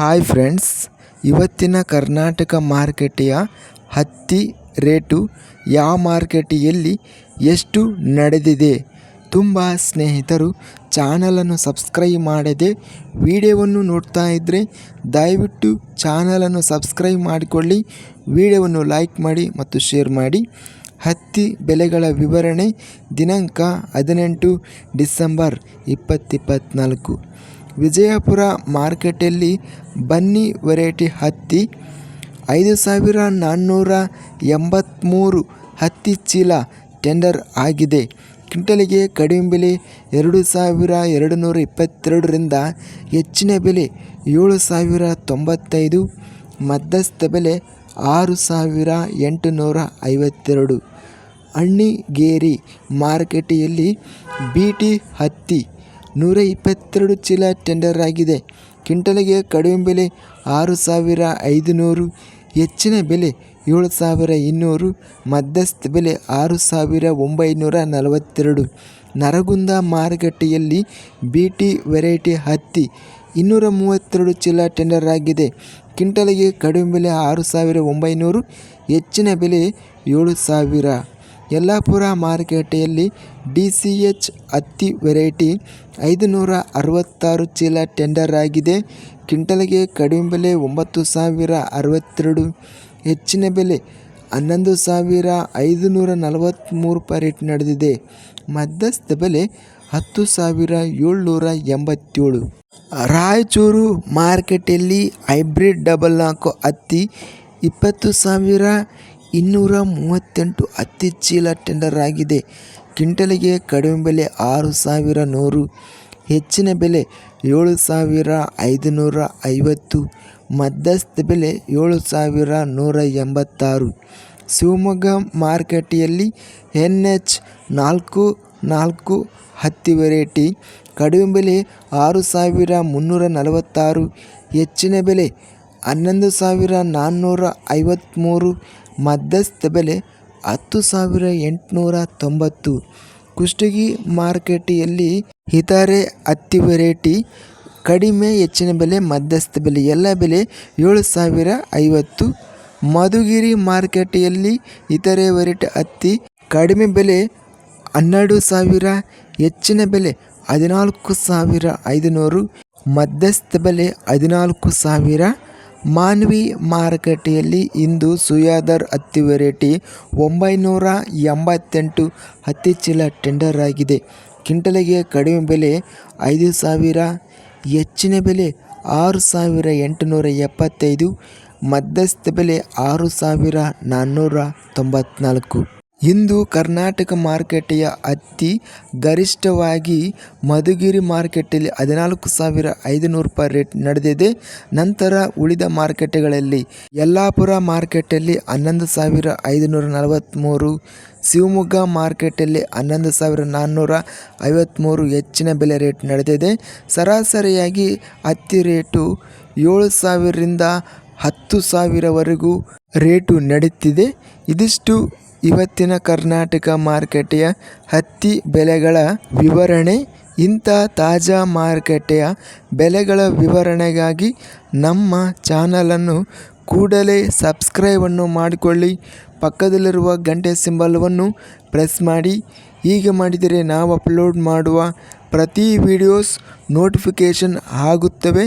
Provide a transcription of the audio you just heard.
Hi friends ಇವತ್ತಿನ ಕರ್ನಾಟಕ ಮಾರುಕಟ್ಟೆಯ ಹತ್ತಿ ರೇಟು ಯಾವ ಮಾರುಕಟ್ಟೆಯಲ್ಲಿ ಎಷ್ಟು ನಡೆದಿದೆ ತುಂಬ ಸ್ನೇಹಿತರು ಚಾನಲನ್ನು ಸಬ್ಸ್ಕ್ರೈಬ್ ಮಾಡದೆ ವಿಡಿಯೋವನ್ನು ನೋಡ್ತಾ ಇದ್ದರೆ ದಯವಿಟ್ಟು ಚಾನಲನ್ನು ಸಬ್ಸ್ಕ್ರೈಬ್ ಮಾಡಿಕೊಳ್ಳಿ, ವಿಡಿಯೋವನ್ನು ಲೈಕ್ ಮಾಡಿ ಮತ್ತು ಶೇರ್ ಮಾಡಿ. ಹತ್ತಿ ಬೆಲೆಗಳ ವಿವರಣೆ ದಿನಾಂಕ ಹದಿನೆಂಟು ಡಿಸೆಂಬರ್ ಇಪ್ಪತ್ತಿಪ್ಪತ್ತ್ನಾಲ್ಕು ವಿಜಯಪುರ ಮಾರ್ಕೆಟಲ್ಲಿ ಬನ್ನಿ ವೆರೈಟಿ ಹತ್ತಿ, ಐದು ಸಾವಿರ ನಾನ್ನೂರ ಎಂಬತ್ತ್ಮೂರು ಹತ್ತಿ ಚೀಲ ಟೆಂಡರ್ ಆಗಿದೆ. ಕ್ವಿಂಟಲಿಗೆ ಕಡಿಮೆ ಬೆಲೆ ಎರಡು ಸಾವಿರ ಎರಡು ನೂರ ಇಪ್ಪತ್ತೆರಡರಿಂದ ಹೆಚ್ಚಿನ ಬೆಲೆ ಏಳು ಸಾವಿರ ತೊಂಬತ್ತೈದು, ಮಧ್ಯಸ್ಥ ಬೆಲೆ ಆರು ಸಾವಿರ ಎಂಟುನೂರ ಐವತ್ತೆರಡು. ಅಣ್ಣಿಗೇರಿ ಮಾರುಕಟ್ಟೆಯಲ್ಲಿ ಬಿ ಟಿ ಹತ್ತಿ ನೂರ ಇಪ್ಪತ್ತೆರಡು ಚೀಲ ಟೆಂಡರ್ ಆಗಿದೆ. ಕ್ವಿಂಟಲಿಗೆ ಕಡಿಮೆ ಬೆಲೆ ಆರು ಸಾವಿರ ಐದುನೂರು, ಹೆಚ್ಚಿನ ಬೆಲೆ ಏಳು ಸಾವಿರ ಇನ್ನೂರು, ಮಧ್ಯಸ್ಥ ಬೆಲೆ ಆರು ಸಾವಿರ ಒಂಬೈನೂರ ನಲವತ್ತೆರಡು. ನರಗುಂದ ಮಾರುಕಟ್ಟೆಯಲ್ಲಿ ಬಿ ಟಿ ವೆರೈಟಿ ಹತ್ತಿ ಇನ್ನೂರ ಮೂವತ್ತೆರಡು ಚೀಲ ಟೆಂಡರ್ ಆಗಿದೆ. ಕ್ವಿಂಟಲಿಗೆ ಕಡಿಮೆ ಬೆಲೆ ಆರು ಸಾವಿರ ಒಂಬೈನೂರು, ಹೆಚ್ಚಿನ ಬೆಲೆ ಏಳು ಸಾವಿರ. ಯಲ್ಲಾಪುರ ಮಾರುಕಟ್ಟೆಯಲ್ಲಿ ಡಿ ಸಿ ಎಚ್ ಹತ್ತಿ ವೆರೈಟಿ ಐದು ನೂರ ಅರವತ್ತಾರು ಚೀಲ ಟೆಂಡರ್ ಆಗಿದೆ. ಕ್ವಿಂಟಲ್ಗೆ ಕಡಿಮೆ ಬೆಲೆ ಒಂಬತ್ತು ಸಾವಿರ ಅರವತ್ತೆರಡು, ಹೆಚ್ಚಿನ ಬೆಲೆ ಹನ್ನೊಂದು ಸಾವಿರ ಐದು ನೂರ ನಲವತ್ತ್ಮೂರು ರೂಪಾಯಿ ರೇಟ್ ನಡೆದಿದೆ. ಮಧ್ಯಸ್ಥ ಬೆಲೆ ಹತ್ತು ಸಾವಿರ ಏಳ್ನೂರ ಎಂಬತ್ತೇಳು ರಾಯಚೂರು ಮಾರ್ಕೆಟಲ್ಲಿ ಹೈಬ್ರಿಡ್ ಡಬಲ್ ನಾಲ್ಕು ಹತ್ತಿ ಇಪ್ಪತ್ತು ಸಾವಿರ ಇನ್ನೂರ ಮೂವತ್ತೆಂಟು ಹತ್ತಿ ಚೀಲ ಟೆಂಡರ್ ಆಗಿದೆ. ಕ್ವಿಂಟಲಿಗೆ ಕಡಿಮೆ ಬೆಲೆ ಆರು ಸಾವಿರ ನೂರು, ಹೆಚ್ಚಿನ ಬೆಲೆ ಏಳು ಸಾವಿರ ಐದುನೂರ ಐವತ್ತು ಮಧ್ಯಸ್ಥ ಬೆಲೆ ಏಳು ಸಾವಿರ ನೂರ ಎಂಬತ್ತಾರು ಶಿವಮೊಗ್ಗ ಮಾರುಕಟ್ಟೆಯಲ್ಲಿ ಎನ್ ಎಚ್ ನಾಲ್ಕು ನಾಲ್ಕು ಹತ್ತಿ ವೆರೈಟಿ, ಕಡಿಮೆ ಬೆಲೆ ಆರು ಸಾವಿರ ಮುನ್ನೂರ ನಲವತ್ತಾರು ಹೆಚ್ಚಿನ ಬೆಲೆ ಹನ್ನೊಂದು ಸಾವಿರ ನಾನ್ನೂರ ಐವತ್ತ್ಮೂರು ಮಧ್ಯಸ್ಥ ಬೆಲೆ ಹತ್ತು ಸಾವಿರ ಎಂಟುನೂರ ತೊಂಬತ್ತು. ಕುಷ್ಟಗಿ ಮಾರ್ಕೆಟಿಯಲ್ಲಿ ಇತರೆ ಹತ್ತಿ ವೆರೈಟಿ, ಕಡಿಮೆ ಹೆಚ್ಚಿನ ಬೆಲೆ, ಮಧ್ಯಸ್ಥ ಬೆಲೆ, ಎಲ್ಲ ಬೆಲೆ ಏಳು ಸಾವಿರ ಐವತ್ತು. ಮಧುಗಿರಿ ಮಾರ್ಕೆಟಿಯಲ್ಲಿ ಇತರೆ ವೆರೈಟಿ ಹತ್ತಿ ಕಡಿಮೆ ಬೆಲೆ ಹನ್ನೆರಡು ಸಾವಿರ, ಹೆಚ್ಚಿನ ಬೆಲೆ ಹದಿನಾಲ್ಕು ಸಾವಿರ ಐದುನೂರು. ಮಧ್ಯಸ್ಥ ಬೆಲೆ ಹದಿನಾಲ್ಕು ಸಾವಿರ ಮಾನ್ವಿ ಮಾರುಕಟ್ಟೆಯಲ್ಲಿ ಇಂದು ಸುಯಾದರ್ ಹತ್ತಿ ವೆರೈಟಿ ಒಂಬೈನೂರ ಎಂಬತ್ತೆಂಟು ಹತ್ತಿ ಚೀಲ ಟೆಂಡರ್ ಆಗಿದೆ. ಕ್ವಿಂಟಲಿಗೆ ಕಡಿಮೆ ಬೆಲೆ ಐದು ಸಾವಿರ, ಹೆಚ್ಚಿನ ಬೆಲೆ ಆರು ಸಾವಿರ ಎಂಟುನೂರ ಎಪ್ಪತ್ತೈದು, ಮಧ್ಯಸ್ಥ ಬೆಲೆ ಆರು ಸಾವಿರ ನಾನ್ನೂರ ತೊಂಬತ್ನಾಲ್ಕು. ಇಂದು ಕರ್ನಾಟಕ ಮಾರುಕಟ್ಟೆಯ ಅತಿ ಗರಿಷ್ಠವಾಗಿ ಮಧುಗಿರಿ ಮಾರುಕಟ್ಟೆಯಲ್ಲಿ ಹದಿನಾಲ್ಕು ಸಾವಿರ ಐದುನೂರು ರೂಪಾಯಿ ರೇಟ್ ನಡೆದಿದೆ. ನಂತರ ಉಳಿದ ಮಾರುಕಟ್ಟೆಗಳಲ್ಲಿ ಯಲ್ಲಾಪುರ ಮಾರ್ಕೆಟಲ್ಲಿ ಹನ್ನೊಂದು ಸಾವಿರ ಐದುನೂರ ನಲವತ್ತ್ಮೂರು ಶಿವಮೊಗ್ಗ ಮಾರ್ಕೆಟಲ್ಲಿ ಹನ್ನೊಂದು ಸಾವಿರ ನಾನ್ನೂರ ಐವತ್ತ್ಮೂರು ಹೆಚ್ಚಿನ ಬೆಲೆ ರೇಟ್ ನಡೆದಿದೆ. ಸರಾಸರಿಯಾಗಿ ಹತ್ತಿ ರೇಟು ಏಳು ಸಾವಿರದಿಂದ ಹತ್ತು ಸಾವಿರವರೆಗೂ ರೇಟು ನಡೀತಿದೆ. ಇದಿಷ್ಟು ಇವತ್ತಿನ ಕರ್ನಾಟಕ ಮಾರುಕಟ್ಟೆಯ ಹತ್ತಿ ಬೆಲೆಗಳ ವಿವರಣೆ. ಇಂಥ ತಾಜಾ ಮಾರುಕಟ್ಟೆಯ ಬೆಲೆಗಳ ವಿವರಣೆಗಾಗಿ ನಮ್ಮ ಚಾನಲನ್ನು ಕೂಡಲೇ ಸಬ್ಸ್ಕ್ರೈಬನ್ನು ಮಾಡಿಕೊಳ್ಳಿ. ಪಕ್ಕದಲ್ಲಿರುವ ಗಂಟೆ ಸಿಂಬಲ್ವನ್ನು ಪ್ರೆಸ್ ಮಾಡಿ. ಹೀಗೆ ಮಾಡಿದರೆ ನಾವು ಅಪ್ಲೋಡ್ ಮಾಡುವ ಪ್ರತಿ ವಿಡಿಯೋಸ್ ನೋಟಿಫಿಕೇಷನ್ ಆಗುತ್ತವೆ.